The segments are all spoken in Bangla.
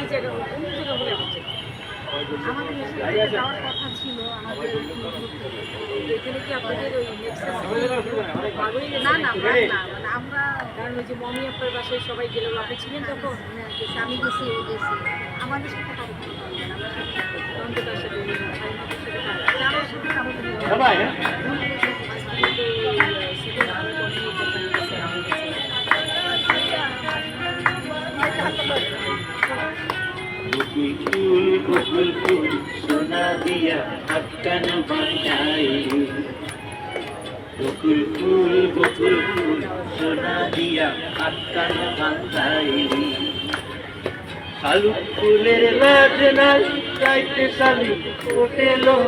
একই জায়গা অন্য জায়গা হলে আমার আমাদের যাওয়ার কথা ছিল, আমাদের এখানে কি আপনাদের ওই না না না মানে আমরা কারণ ওই যে মমি আপনার বাসায় সবাই গেল আপনি ছিলেন তখন? আমি গেছি ও গেছি। আমাদের সাথে কারও আমরা সাথে। তখন সাথে বকুল ফুল সোনা দিয়া আটকান বান্ধাই বকুল ফুল বকুল ফুল সোনা দিয়া আটকান বান্ধাই শালুক ফুলের লাজ নাই, রাইতে শালু ওটে লো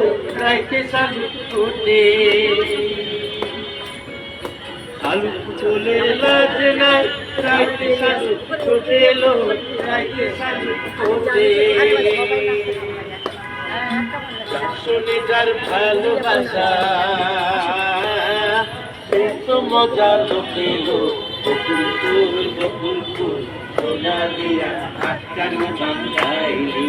রাইতে শালু ওটে শালু ফুলের লাজ নাই, রাইতে শালু ওটে লো শুনে যার ভালোবাসা তো মজা লোকেলো বকুল ফুল বকুল ফুল সোনা দিয়া আটকান বান্ধাইলি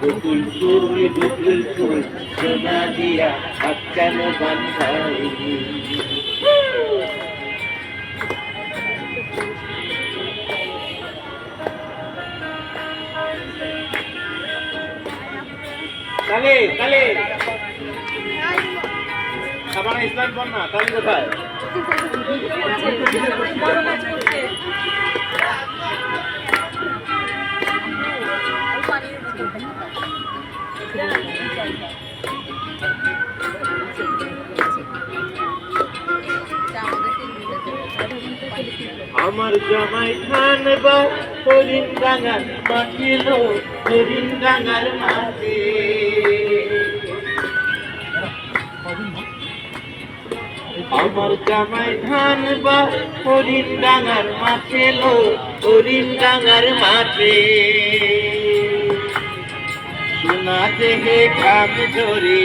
বকুল ফুল বকুল ফুল সোনা দিয়া আটকান বান্ধাইলি কালে কালে। খাবার ইসলাম বল না, কালি কোথায়? আমার জামাই খান বা হরিণ ডাঙার মাটিল হরিণ ডাঙার মাঝে। আমার জামাই ধান বা হরিণ ডাঙার মাঠে লো, হরিণ ডাঙার মাঠে। সোনা দেহে কাম ঝরে,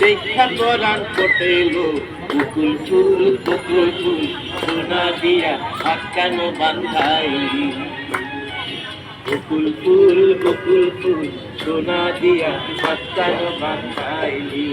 দেখা পরাণ কটেলো বকুল ফুল বকুল ফুল সোনা দিয়া আটকানো বান্ধাই? বকুল ফুল বকুল ফুল সোনা দিয়া আটকানো বান্ধাইলি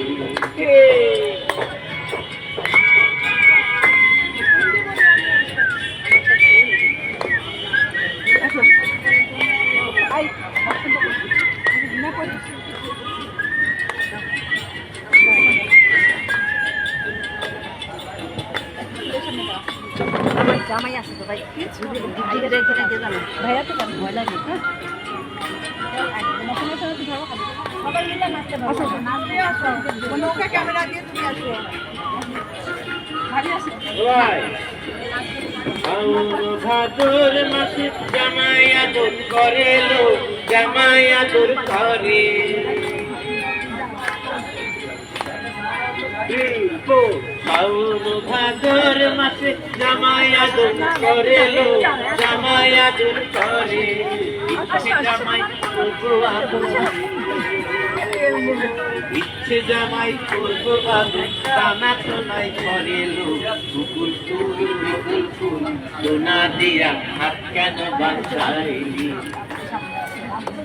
ক্যামেরা দিয়ে তুমি আসো। ভাবি আসো। ভাদর মাসে জামাই আদর করে লো জামাই আদর করে ফাউন ভাদর মাসে জামাই আদর করে লো জামাই আদর করে। জামাই করব আদর। ইচ্ছে জামাই করব আদর টানা সোনাই করে লো বুকুল ফুল বুকুল সোনা দিয়া হাত কেন বাঁচাইলি?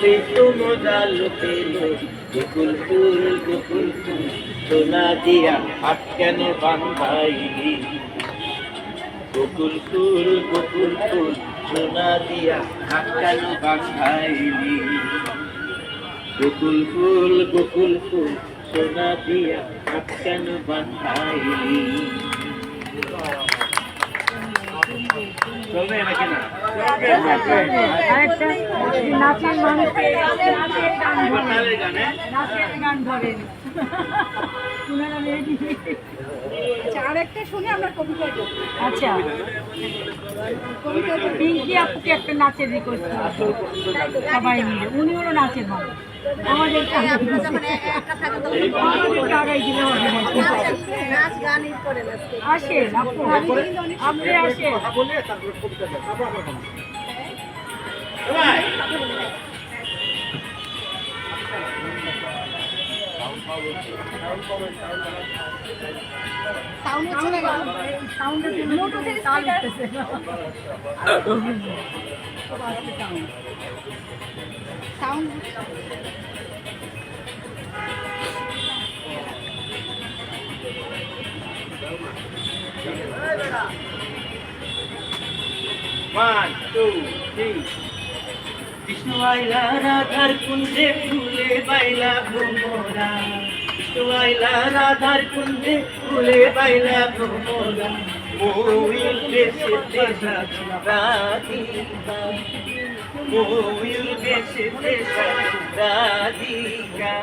সে তো মজা লোকেলো গোকুল ফুল গোকুল ফুল দিয়া হাত কেন বান্ধাইলি গোকুল ফুল গোকুল ফুল, সোনা দিয়া হাত কেন বান্ধাইলি গোকুল ফুল গোকুল ফুল, সোনা দিয়া হাত কেন বান্ধাইলি চলবে নাকি না? আরেকটা নাচের মানুষ নাচের গান ধরেন আচ্ছা। শুনে আমরা কবিতা আচ্ছা কবিতা পিঙ্কি আপুকে একটা নাচের রিকোয়েস্ট সবাই মিলে। উনি হলো নাচের ভালো। সাউন্ড হচ্ছে না সাউন্ডের জন্য ব্লুটুথের তাল উঠতেছে। সাউন্ড ওয়ান টু থ্রি বিষ্ণু আইলা রাধার কুঞ্জে ফুলে বাইলা ভ্রমরা। বিষ্ণু আইলা রাধার কুঞ্জে ফুলে বাইলা ভ্রমরা। ময়ূর দেশে দেশা রাধিকা দেশে দেশা রাধিকা।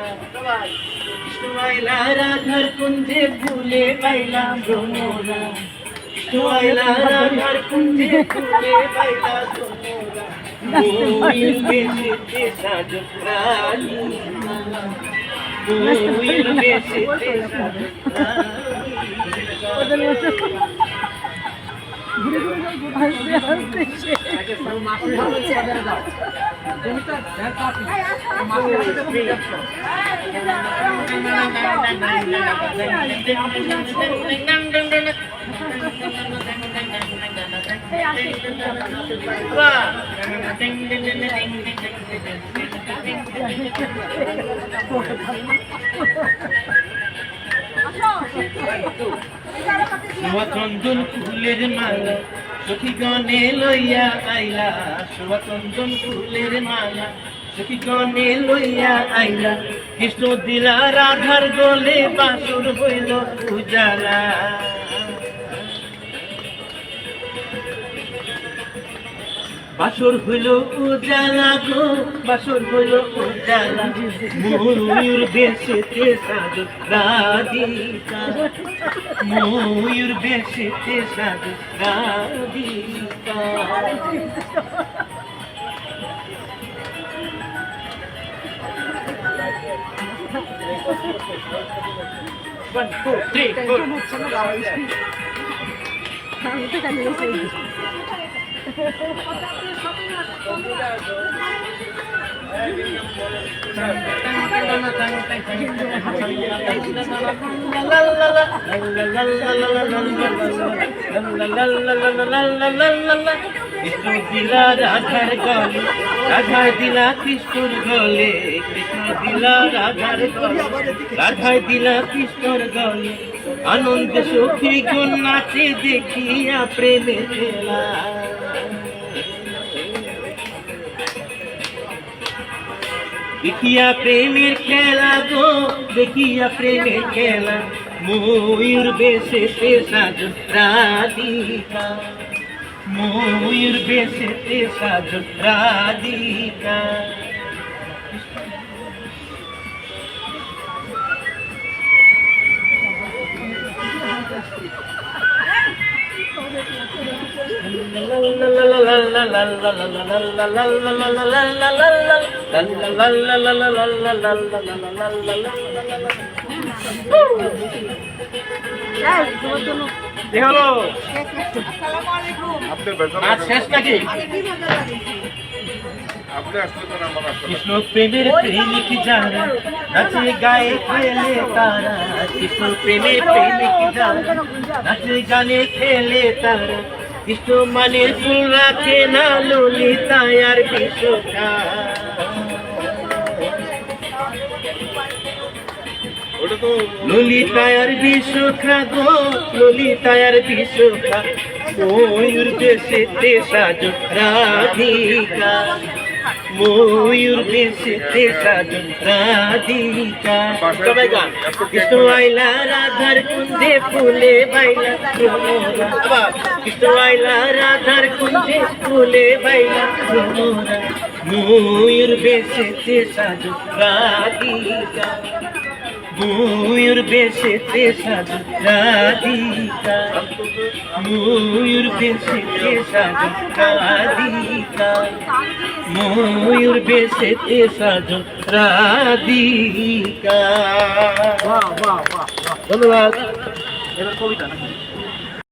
আইলা রাধার কুঞ্জে ফুলে বাইলা ভ্রমরা তোয়লা রাধার কুঞ্জে ফুলে বাইলা তোমরা ময়ূর বেশে সাজো রানী ময়ূর বেশে সাজো আস্তে আস্তে সে- চন্দন ফুলের মালা সখী গনে লইয়া আইলা। চন্দন ফুলের মালা সখী গনে লইয়া আইলা। কৃষ্ণ দিলা রাধার গলে বাসুর হইল উজালা। বাসর হইল উজালা গো বাসর হইল উজালা। ময়ূর বেশেতে সাধু রাধিকা। ময়ূর বেশেতে সাধু Radhika. One, two, three, four. আনন্দ সখী গুণ নাচে দেখিয়া প্রেমে খেলা দেখিয়া প্রেমের খেলা গো দেখিয়া প্রেমের খেলা ময়ূর বেশে সাজ রাধিকা ময়ূর বেশে সাজ রাধিকা কি হলো আসসালামু আলাইকুম আপনি বেতন নাচ শেষ নাকি আমি কি ভাবে লাগি আপনি আসলে কৃষ্ণ প্রেমের প্রেমিক যারা নাচে গায়ে খেলে তারা? কৃষ্ণ প্রেমের প্রেমিক যারা নাচে গানে খেলে তারা? কৃষ্ণ মানের ফুল রাখে না ললিতা আর বিশ্বকা ললিতায়ার বিশ্বখা গো ললিতায়ার বিশ্বখা ময়ূর দেশেতে সাজো রাধিকা ময়ূর দেশেতে সাজো রাধিকা সবাই গান। কৃষ্ণ আইলা রাধার কুঞ্জে ফুলে বাইলা। কৃষ্ণ আইলা রাধার কুঞ্জে ফুলে বাইলা। ময়ূর বেশেতে সাজো রাধিকা ময়ূর বেশেতে সাজো রাধিকা। ময়ূর বেশেতে সাজো রাধিকা। ময়ূর বেশেতে সাজো রাধিকা। ধন্যবাদ। এবার কবিতা নাকি?